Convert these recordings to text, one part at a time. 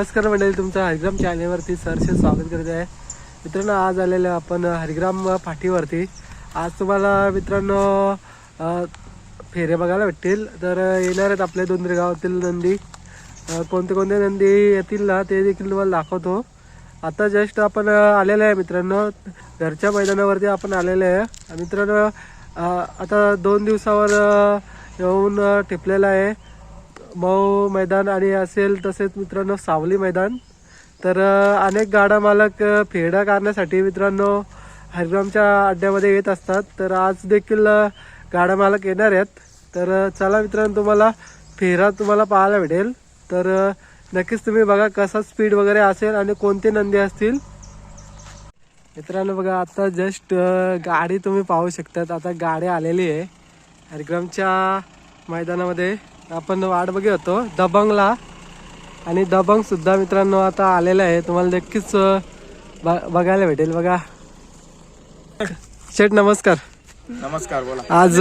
नमस्कार मंडळी तुमचं हरिग्राम चॅनेलवरती सरसे स्वागत करत आहे. मित्रांनो आज आलेलो आहे आपण हरिग्राम फाटीवरती आज तुम्हाला मित्रांनो फेरे बघायला भेटतील. तर येणार आहेत आपल्या दोन गावातील नंदी कोणते कोणते नंदी येतील ना ते देखील तुम्हाला दाखवतो. आता जस्ट आपण आलेलं आलेलो आहे मित्रांनो. घरच्या मैदानावरती आपण आलेलो आहे. मित्रांनो आता दोन दिवसावर येऊन अ, आहे. मऊ मैदान आणि असेल तसेच मित्रांनो सावली मैदान. तर अनेक गाडा मालक फेडा करण्यासाठी काढण्यासाठी मित्रांनो हरिग्रामच्या अड्ड्यामध्ये येत असतात. तर आज देखील गाड्या गाडा मालक येणार आहेत. तर चला मित्रांनो तुम्हाला फेरा तुम्हाला पाहायला भेटेल. तर नक्कीच तुम्ही बघा कसा स्पीड वगैरे असेल आणि कोणते नंदी असतील. मित्रांनो बघा आता जस्ट गाडी तुम्ही पाहू शकतात. आता गाडी आलेली आहे हरिग्रामच्या मैदानामध्ये. आपण वाट बघत होतो. दबंगला. आणि दबंग सुद्धा मित्रांनो आता आलेला आहे. तुम्हाला नक्कीच बघायला भेटेल बघा. शेठ नमस्कार. नमस्कार बोला. आज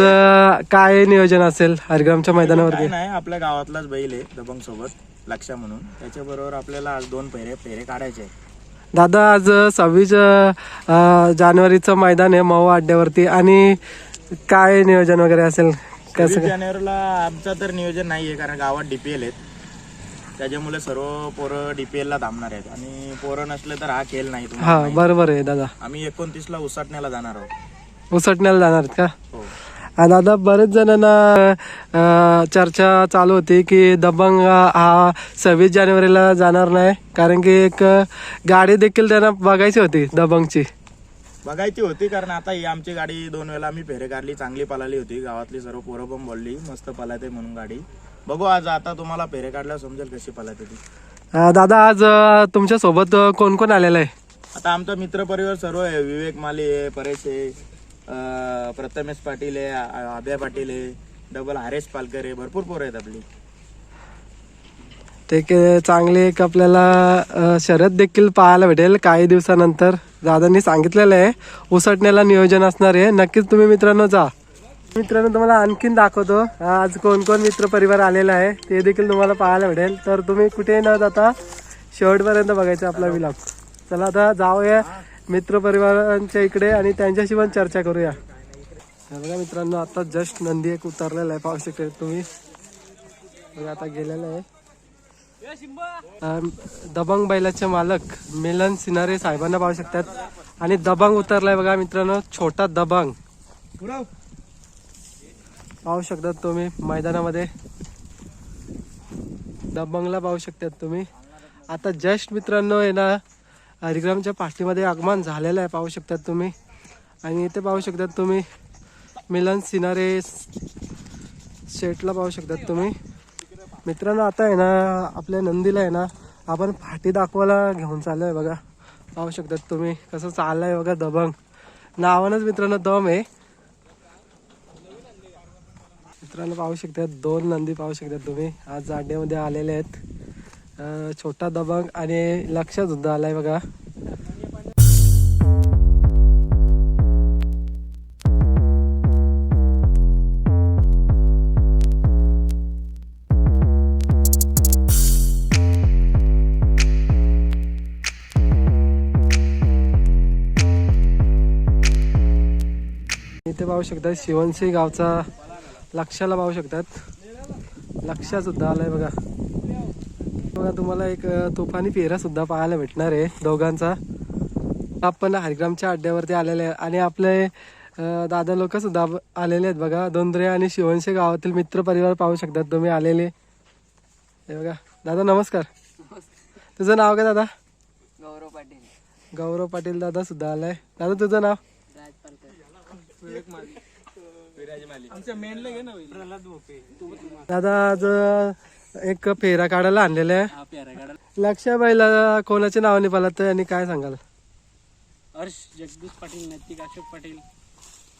काय नियोजन असेल हरिग्रामच्या मैदानावरती? नाही आपल्या गावातलाच बैल आहे दबंग सोबत लक्ष म्हणून. त्याच्याबरोबर आपल्याला आज दोन फेरे फेरे काढायचे आहेत. दादा आज सव्वीस जानेवारीचं मैदान आहे मऊ अड्ड्यावरती आणि काय नियोजन वगैरे असेल? कसं जानेवारीला आमचं तर नियोजन नाहीये कारण गावात डीपीएल आहेत. त्याच्यामुळे सर्व पोरं डीपीएल ला थांबणार आहेत. आणि पोरं नसले तर हा खेळ नाही तुम्हाला हा. बरोबर आहे दादा. आम्ही एकोणतीस ला उसाटण्याला जाणार आहोत. उसटण्याला जाणार आहेत का? हो. दादा बरेच जणांना अ, चर्चा चालू होती की दबंग हा सव्वीस जानेवारीला जाणार नाही कारण की एक गाडी देखील त्यांना बघायची होती दबंगची. बघायची होती कारण आता ही आमची गाडी दोन वेळा आम्ही फेरे काढली चांगली पळाली होती गावातली सर्व पोरं पण बोलली मस्त पळाते म्हणून गाडी. बघू आज आता तुम्हाला फेरे काढल्यावर समजेल कशी पळाते ती. अ, दादा आज अ, तुमच्यासोबत अ, कोण कोण आलेलं आहे? आता आमचा मित्र परिवार सर्व आहे विवेक माली आहे परेश आहे अं, प्रथमेश पाटील आहे आ- अभय पाटील आहे डबल हरेश पालकर आहे भरपूर पोरं आहेत आपली. ते के- चांगली एक आपल्याला शरद देखील पाहायला भेटेल काही दिवसानंतर. दादांनी सांगितलेलं आहे उसटण्याला नियोजन असणार आहे. नक्कीच तुम्ही मित्रांनो जा. मित्रांनो तुम्हाला आणखीन दाखवतो आज कोण कोण मित्र परिवार आलेला आहे ते देखील तुम्हाला पाहायला भेटेल. तर तुम्ही कुठे न जाता शेवटपर्यंत बघायचा आपला विलाप चला आता जाऊया मित्र परिवारांच्या इकडे आणि त्यांच्याशी पण चर्चा करूया. बघा मित्रांनो आता जस्ट नंदी एक उतरलेला आहे पाहू शकता तुम्ही. बघा आता गेलेला आहे. दबंग बैलाचे मालक मिलन सिनारे साहेबांना पाहू शकतात. आणि दबंग उतरलाय बघा मित्रांनो छोटा दबंग. पाहू शकतात तुम्ही मैदानामध्ये. दबंगला पाहू शकतात तुम्ही. आता जस्ट मित्रांनो आहे ना हरिग्रामच्या पाठीमध्ये आगमन झालेलं आहे पाहू शकतात तुम्ही. आणि इथे पाहू शकतात तुम्ही मिलन सिनारे शेटला पाहू शकतात तुम्ही. मित्रांनो आता आहे ना आपल्या नंदीला आहे ना आपण फाटी दाखवायला घेऊन चाललोय बघा. पाहू शकतात तुम्ही कसं चाललंय बघा दबंग. नावानच मित्रांनो दम आहे. मित्रांनो पाहू शकतात दोन नंदी पाहू शकतात तुम्ही. आज जाड्यामध्ये आलेले आहेत. छोटा दबंग आणि लक्ष सुद्धा आलाय बघा. इथे पाहू शकतात. शिवनसिंग गावचा लक्षाला पाहू शकतात. लक्षा सुद्धा आलाय बघा. बघा तुम्हाला एक तुफानी पेरा सुद्धा पाहायला भेटणार आहे दोघांचा. आपण हरिग्रामच्या अड्ड्यावरती आलेले आहे. आणि आपले दादा लोक सुद्धा आलेले आहेत बघा. दोंदरे आणि शिवनशी गावातील मित्र परिवार पाहू शकतात. तुम्ही आलेले. हे बघा. दादा नमस्कार. तुझं नाव काय दादा? गौरव पाटील. गौरव पाटील दादा सुद्धा आलाय. दादा तुझं नाव? राज पालकर आमच्या मेनला घे ना प्रल्हाद भोपे. दादा आज एक फेरा काढायला आणलेला आहे. हा प्यारा बैला कोणाच्या नावाने पाला आणि काय सांगाल? हर्ष जगदीश पाटील नैतिक अशोक पाटील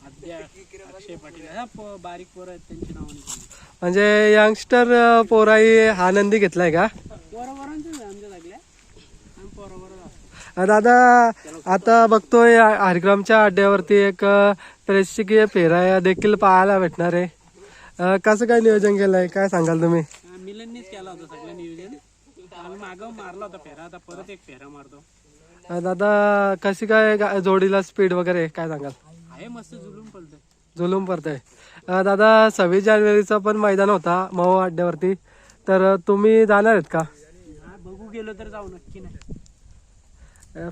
आद्या अक्षय पाटील. ह्या प- बारीक पोरं आहेत त्यांची नावं म्हणजे यंगस्टर पोराई हा नंदी घेतलाय का आहे आमच्या लागल्या आम्ही पोराबरोबर अ, दादा आता बघतोय ह- हरिग्रामच्या अड्ड्यावरती एक अ, प्रेक्षणीय फेरा या देखील पाहायला भेटणार आहे. कसं काय नियोजन केलंय? काय सांगाल तुम्ही? मिलननीच केला होता सगळं नियोजन. आम्ही मागं मारला होता फेरा आता परत एक फेरा मारतो. दादा कशी काय जोडीला स्पीड वगैरे काय सांगाल? आहे मस्त जुलूम जुलूम पडतंय. अं, दादा सव्वीस जानेवारीचा पण मैदान होता मऊ अड्ड्यावरती. तर तुम्ही जाणार आहेत का? बघू गेलो तर जाऊ नक्की नाही.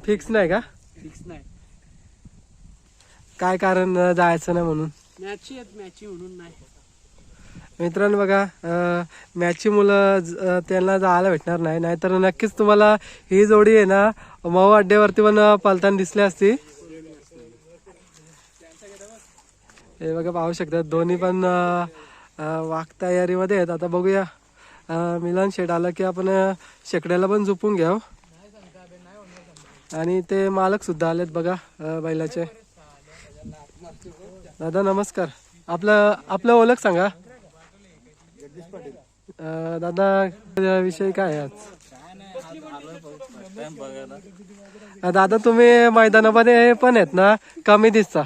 फिक्स नाही का? फिक्स नाही. काय कारण जायचं नाही म्हणून? मॅची आहेत मॅची म्हणून नाही. मित्रांनो बघा अं, मॅचची मुलं त्यांना जायला भेटणार नाही. नाहीतर नक्कीच तुम्हाला ही जोडी आहे ना मऊ अड्ड्यावरती पण पलताना दिसली असती. हे बघा पाहू शकतात दोन्ही पण वाघ तयारीमध्ये आहेत. आता बघूया मिलन शेड आलं की आपण शेकड्याला पण झोपून घ्याव आणि ते मालक सुद्धा आलेत बघा बैलाचे. दादा नमस्कार. आपलं आपलं ओळख सांगा. दादा विषय काय आहे आज? दादा तुम्ही मैदानामध्ये पण आहेत ना कमी दिसता.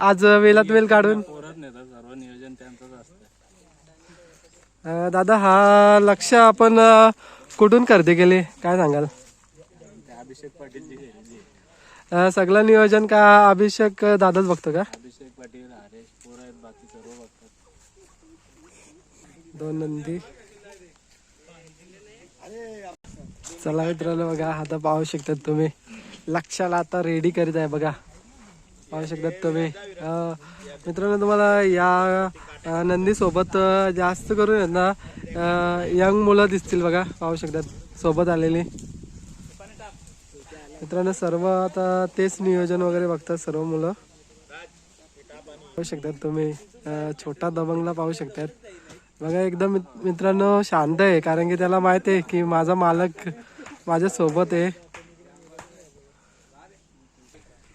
आज वेलात वेल काढून? दादा हा लक्ष आपण कुठून खरेदी केली? काय सांगाल? अभिषेक पाटील अं, सगळं नियोजन का अभिषेक दादाच बघतो का? अभिषेक पाटील हरेश पोर आहेत बाकी सर्व बघतात. दोन नंदी. चला मित्रांनो बघा आता पाहू शकतात तुम्ही. लक्षाला आता रेडी करीत आहे बघा. पाहू शकतात तुम्ही. अं, मित्रांनो तुम्हाला या अं, नंदी सोबत अं, जास्त करून आहेत ना यंग मुलं दिसतील बघा. पाहू शकतात सोबत आलेली. मित्रांनो सर्व आता तेच नियोजन वगैरे बघतात सर्व मुलं. पाहू शकतात तुम्ही. छोटा दबंगला पाहू शकतात. बघा एकदम मित्रांनो शांत आहे. कारण की त्याला माहीत आहे की माझा मालक माझ्या सोबत आहे.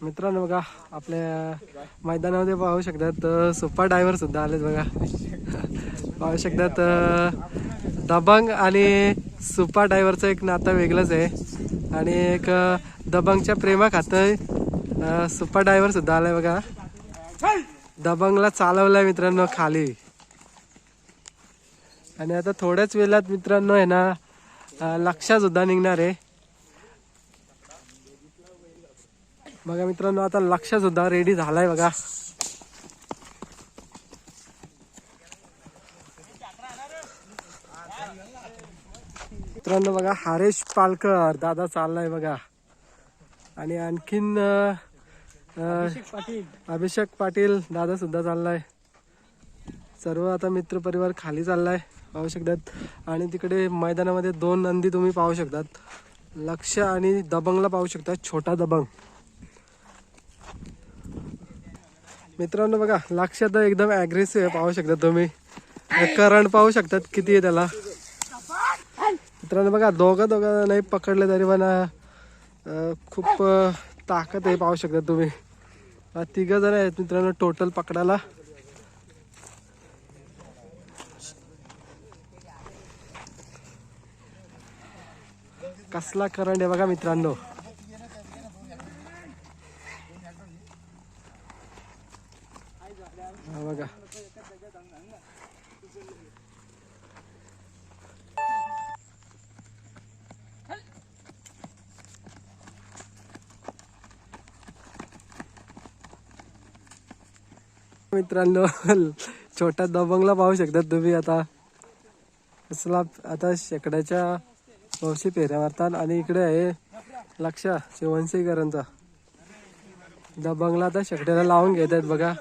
मित्रांनो बघा आपल्या मैदानामध्ये पाहू शकतात सुपर डायव्हर सुद्धा आलेत बघा. पाहू शकतात दबंग आणि सुपर डायव्हरचं एक नातं वेगळंच आहे. आणि एक दबंगच्या प्रेमा खातय सुपर ड्रायव्हर सुद्धा आलाय बघा. दबंगला चालवलाय मित्रांनो खाली. आणि आता थोड्याच वेळात मित्रांनो आहे ना अं, लक्षा सुद्धा निघणार आहे. बघा मित्रांनो आता लक्ष सुद्धा रेडी झालाय बघा. मित्रांनो बघा हरेश पालकर दादा चाललाय बघा. आणि आणखीन अभिषेक पाटील. अभिषेक पाटील दादा सुद्धा चाललाय. सर्व आता मित्र परिवार खाली चाललाय पाहू शकतात. आणि तिकडे मैदानामध्ये दोन नंदी तुम्ही पाहू शकतात. लक्ष आणि दबंगला पाहू शकतात छोटा दबंग. मित्रांनो बघा लक्ष तर एकदम अग्रेसिव्ह आहे पाहू शकता तुम्ही. करंट पाहू शकतात किती आहे त्याला? मित्रांनो बघा दोघं दोघं नाही पकडले तरी पण खूप ताकद आहे पाहू शकता तुम्ही. तिघ जण आहेत मित्रांनो टोटल पकडायला. कसला करंट आहे बघा मित्रांनो. हा बघा. मित्रांनो छोटा दबंगला पाहू शकतात तुम्ही आता. असला आता शेकड्याच्या पावशी फेऱ्या मारतात आणि इकडे आहे लक्ष शिवणसीकरांचा दबंगला आता शेकड्याला लावून घेत आहेत बघा.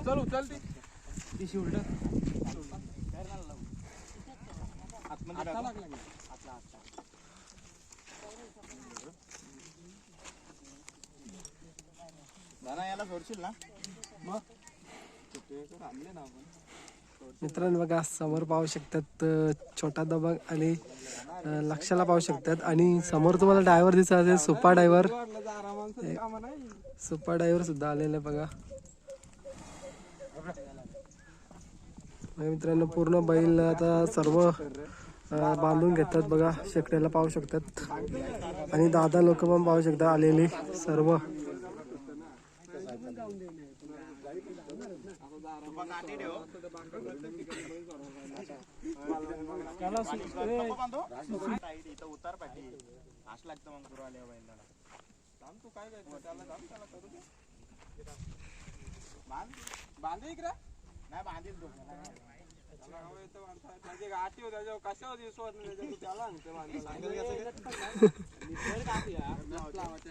उचल उचल ती. शिवड. आता लागला की? आता आता दादा याला सोडशील ना? मग? मित्रांनो बघा समोर पाहू शकतात छोटा दबंग आणि लक्षाला पाहू शकतात. आणि समोर तुम्हाला ड्रायव्हर दिसत असेल सुपा ड्रायव्हर सुपा ड्रायव्हर सुद्धा आलेला आहे बघा. मित्रांनो पूर्ण बैल आता सर्व बांधून घेतात बघा. शेकड्याला पाहू शकतात. आणि दादा लोक पण पाहू शकतात आलेले सर्व. इथं उतार पाठी आश लागतं मग पुरं आल्या बैलाला बांध बांधे इकडे नाही बांधील तो गाठी होत्या कशावर दिसवत नाही त्याला आणते बांधायला चांगला लावायचे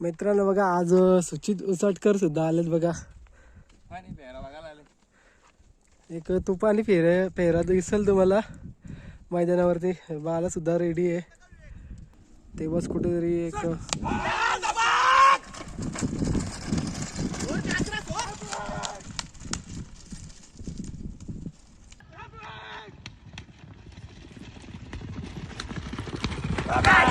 मित्रांनो बघा आज सुचित उसटकर सुद्धा आलेत बघा. आणि फेरा बघायला आले. एक तुपानी फेर फेरा दिसेल तुम्हाला. मैदानावरती. बाला सुद्धा रेडी आहे. तेव्हाच कुठेतरी एक बाबा